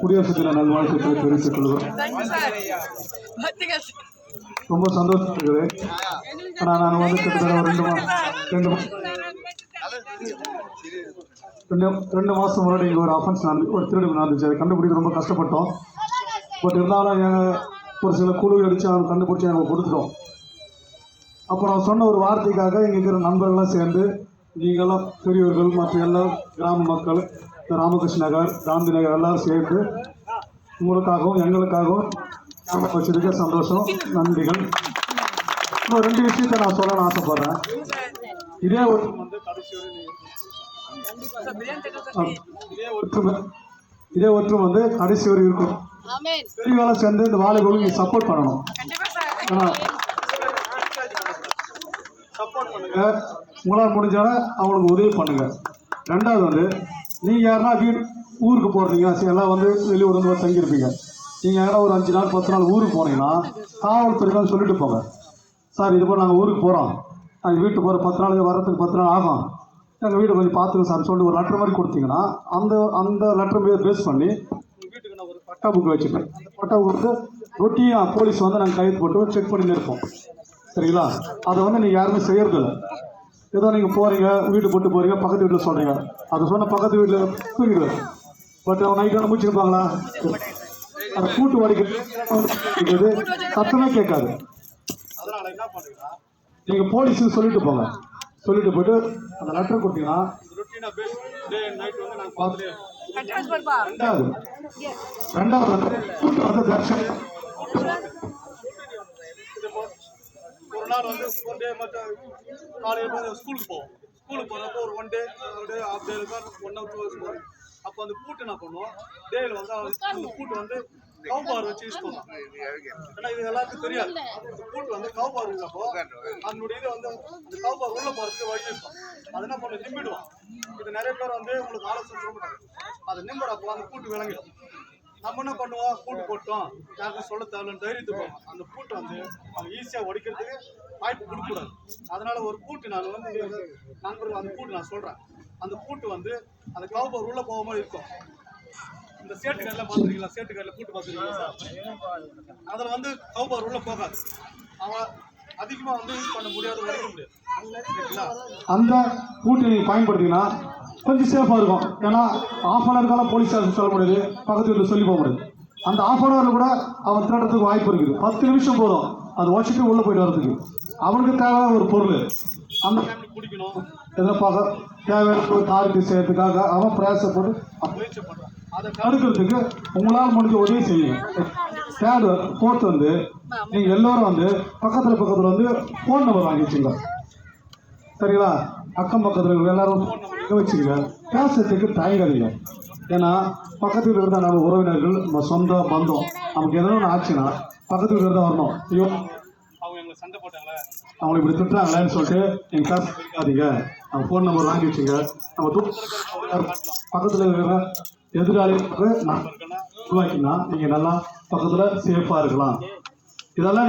குடியரசு தின நல்வாழ்த்துக்களை தெரிவித்துக் கொள்கிறோம். ரொம்ப சந்தோஷம் இருக்குது ஆனால் நான் வந்து கிட்டத்தட்ட ஒரு ரெண்டு ரெண்டு ரெண்டு ரெண்டு மாதம் முன்னாடி இங்கே ஒரு அஃபென்ஸ் நடந்து ஒரு திருடு நடந்துச்சு. அதை கண்டுபிடிக்க ரொம்ப கஷ்டப்பட்டோம். பட் இருந்தாலும் எங்கள் ஒரு சில குழு அடித்து அவங்க கண்டுபிடிச்சி நாங்கள் கொடுத்துட்டோம். அப்போ நான் சொன்ன ஒரு வார்த்தைக்காக இங்கே இருக்கிற நண்பர்கள்லாம் சேர்ந்து நீங்களும் பெரியவர்கள் மற்ற எல்லா கிராம மக்கள் இந்த ராமகிருஷ்ண நகர் காந்தி நகர் எல்லாரும் சேர்ந்து உங்களுக்காகவும் எங்களுக்காகவும் ஞாபகம் வச்சதுக்கு சந்தோஷம் நன்றிகள். இன்னும் ரெண்டு விஷயத்தை நான் சொல்லணும்னு ஆசைப்படுறேன். இதே ஒரு வந்து கடைசி இதே ஒற்றுமை. இதே ஒற்றுமை வந்து கடைசி வரை இருக்கும். பெரியவெல்லாம் சேர்ந்து இந்த நீங்க சப்போர்ட் பண்ணணும். ஏன்னா பண்ணுங்க. உங்களால் முடிஞ்சாலும் அவங்களுக்கு உதவி பண்ணுங்க. ரெண்டாவது வந்து நீங்கள் யாருன்னா வீடு ஊருக்கு போகிறீங்க சரி எல்லாம் வந்து வெளியூர் வந்து தங்கியிருப்பீங்க. நீங்கள் யாரா ஒரு அஞ்சு நாள் பத்து நாள் ஊருக்கு போனீங்கன்னா காவல்துறைக்கு சொல்லிட்டு போங்க. சார் இது போல் நாங்கள் ஊருக்கு போகிறோம் நாங்கள் வீட்டுக்கு போகிற பத்து நாள் வரத்துக்கு பத்து நாள் ஆகும். எங்கள் வீடு கொஞ்சம் பார்த்துங்க சார் சொல்லிட்டு ஒரு லெட்டர் மாதிரி கொடுத்தீங்கன்னா அந்த அந்த லெட்டர் மீது பேஸ் பண்ணி வீட்டுக்கு நான் ஒரு பட்டா புக் வச்சுப்பேன். அந்த பட்டா புக்கு வந்து ரொட்டீனாக போலீஸ் வந்து நாங்கள் கைது போட்டு செக் பண்ணி இருப்போம். சரிங்களா? அதை வந்து நீங்கள் யாருமே செய்யறதில்ல. ஏதோ நீங்கள் போகிறீங்க வீட்டு போட்டு போகிறீங்க பக்கத்து வீட்டில் சொல்கிறீங்க அதை சொன்ன பக்கத்து வீட்டில் தூங்கிடுவார் பட் அவன் நைட்டான முடிச்சிருப்பாங்களா அந்த கூட்டு வடிக்கிறது சத்தமே கேட்காது. நீங்கள் போலீஸுக்கு சொல்லிட்டு போங்க. சொல்லிட்டு போயிட்டு அந்த லெட்டர் கொடுத்தீங்கன்னா ரெண்டாவது. ரெண்டாவது வந்து கூட்டு வந்து தர்ஷன் ஒரு நாள் காலையில் ஸ்கூலுக்கு போவோம். ஸ்கூலுக்கு போகிறப்போ ஒரு ஒன் டே ஒரு டே ஹாஃப் டே இருக்கும் ஒன் ஹவர் டூ ஹவர்ஸ் போவோம். அப்போ அந்த பூட்டு என்ன பண்ணுவோம்? டேயில் வந்து அந்த பூட்டு வந்து கவுபார் வச்சு யூஸ் பண்ணுவோம் ஏன்னா இது எல்லாருக்கும் தெரியாது. பூட்டு வந்து கவுபார் உள்ளப்போ அதனுடைய இது வந்து அந்த கவுபார் உள்ள போகிறதுக்கு வழி இருக்கும். அது என்ன பண்ண நிம்பிடுவோம் இது நிறைய பேர் வந்து உங்களுக்கு ஆலோசனை சொல்ல மாட்டாங்க. அதை நிம்பிடப்போ அந்த பூட்டு விளங்கிடும். நம்ம என்ன பண்ணுவோம்? கூட்டு போட்டோம். யாருக்கும் சொல்ல தேவையில்ல தைரியத்துக்கு அந்த கூட்டை வந்து அவங்க ஈஸியாக உடைக்கிறதுக்கு வாய்ப்பு கொடுக்கக்கூடாது. அதனால ஒரு கூட்டு நான் வந்து நண்பர்கள் அந்த கூட்டு நான் சொல்கிறேன் அந்த கூட்டு வந்து அந்த கவுபர் உள்ளே போகாமல் இருக்கும். இந்த சேட்டு கடையில் பார்த்துருக்கீங்களா? சேட்டு கடையில் கூட்டு பார்த்துருக்கீங்களா அதில் வந்து கவுபர் உள்ளே போகாது. அவன் அதிகமாக வந்து யூஸ் பண்ண முடியாத உடைக்க முடியாது அந்த கூட்டு நீங்கள் பயன்படுத்திங்கன்னா கொஞ்சம் சேஃபாக இருக்கும். ஏன்னா ஆஃப் அன் ஹவர்க்கால போலீஸ் ஸ்டேஷன் சொல்ல முடியாது. பக்கத்து வீட்டில் சொல்லி போக முடியாது. அந்த ஆஃப் அன் ஹவரில் கூட அவன் திருடுறதுக்கு வாய்ப்பு இருக்குது. பத்து நிமிஷம் போதும். அது உடச்சிட்டு உள்ளே போயிட்டு வரதுக்கு அவனுக்கு தேவையான ஒரு பொருள். அந்த ஃபேமிலி பிடிக்கணும் தேவையான ஒரு காருக்கு செய்யறதுக்காக அவன் பிரயாசப்பட்டு முயற்சி பண்ணுறான் அதை தடுக்கிறதுக்கு உங்களால் முடிஞ்ச உதவி செய்யுங்க. தேர்டு ஃபோர்த் வந்து நீங்கள் எல்லோரும் வந்து பக்கத்தில் பக்கத்தில் வந்து ஃபோன் நம்பர் வாங்கி வச்சுங்க சரிங்களா அக்கம் பக்கத்தில் இருக்கிற எல்லாரும் வச்சுக்கங்க. பேசுறதுக்கு தயங்காதீங்க ஏன்னா பக்கத்து வீட்டில் இருந்தால் நம்ம உறவினர்கள் நம்ம சொந்த பந்தம். நமக்கு எதனா ஒன்று ஆச்சுன்னா பக்கத்து வீட்டில் தான் வரணும். ஐயோ. அவங்களை இப்படி திட்டுறாங்களேன்னு சொல்லிட்டு எங்கள் காசு பிடிக்காதீங்க நம்ம ஃபோன் நம்பர் வாங்கி வச்சுங்க நம்ம பக்கத்தில் இருக்கிற எதிராளிகளுக்கு நான் உருவாக்கினா நீங்கள் நல்லா பக்கத்தில் சேஃபாக இருக்கலாம். இதெல்லாம்